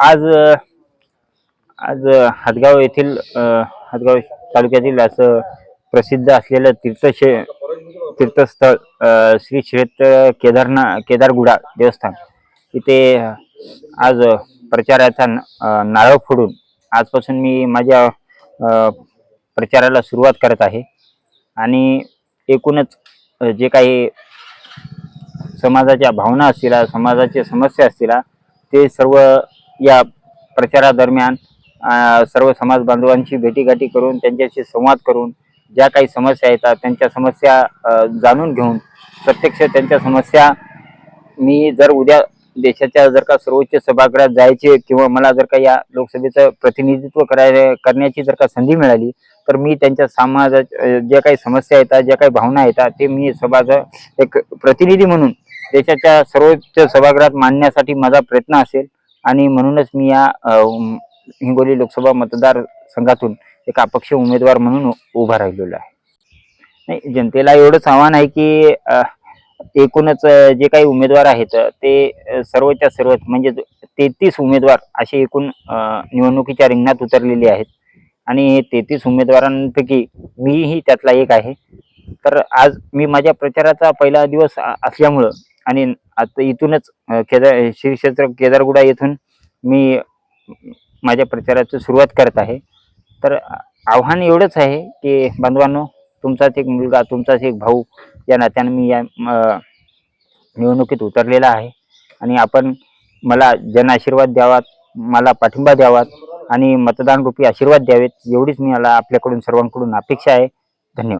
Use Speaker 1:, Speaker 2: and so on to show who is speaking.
Speaker 1: आज आज हदगाव येथील हदगाव तालुक्यातील असं प्रसिद्ध असलेलं तीर्थशे तीर्थस्थळ श्री क्षेत्र केदारना केदारगुडा देवस्थान. इथे आज प्रचाराचा न- नारळ फोडून आजपासून मी माझ्या प्रचाराला सुरुवात करत आहे. आणि एकूणच जे काही समाजाच्या भावना असतील समाजाच्या समस्या असतील ते सर्व या प्रचारादरम्यान सर्व समाज बांधवांशी भेटीगाठी करून त्यांच्याशी संवाद करून ज्या काही समस्या येतात त्यांच्या समस्या जाणून घेऊन प्रत्यक्ष त्यांच्या समस्या मी जर उद्या देशाच्या जर का सर्वोच्च सभागृहात जायचे किंवा मला जर का या लोकसभेचं प्रतिनिधित्व कराय करण्याची जर का संधी मिळाली तर मी त्यांच्या समाजा ज्या काही समस्या येतात ज्या काही भावना येतात ते मी समाज एक प्रतिनिधी म्हणून देशाच्या सर्वोच्च सभागृहात मांडण्यासाठी माझा प्रयत्न असेल. आणि म्हणूनच मी या हिंगोली लोकसभा मतदारसंघातून एक अपक्ष उमेदवार म्हणून उभा राहिलेलो आहे. नाही जनतेला एवढंच आव्हान आहे की एकूणच जे काही उमेदवार आहेत ते सर्वच्या सर्व म्हणजे तेहतीस उमेदवार असे एकूण निवडणुकीच्या रिंगणात उतरलेले आहेत. आणि तेहतीस उमेदवारांपैकी मीही त्यातला एक आहे. तर आज मी माझ्या प्रचाराचा पहिला दिवस असल्यामुळं आणि आता इथूनच केदार श्री क्षेत्र केदारगुडा येथून मी माझ्या प्रचाराची सुरुवात करत आहे. तर आव्हान एवढंच आहे की बांधवांनो तुमचाच एक मुलगा तुमचाच एक भाऊ या नात्यानं मी या निवडणुकीत उतरलेला आहे. आणि आपण मला जन आशीर्वाद द्यावात मला पाठिंबा द्यावात आणि मतदान रूपी आशीर्वाद द्यावेत एवढीच मी मला आपल्याकडून सर्वांकडून अपेक्षा आहे. धन्यवाद.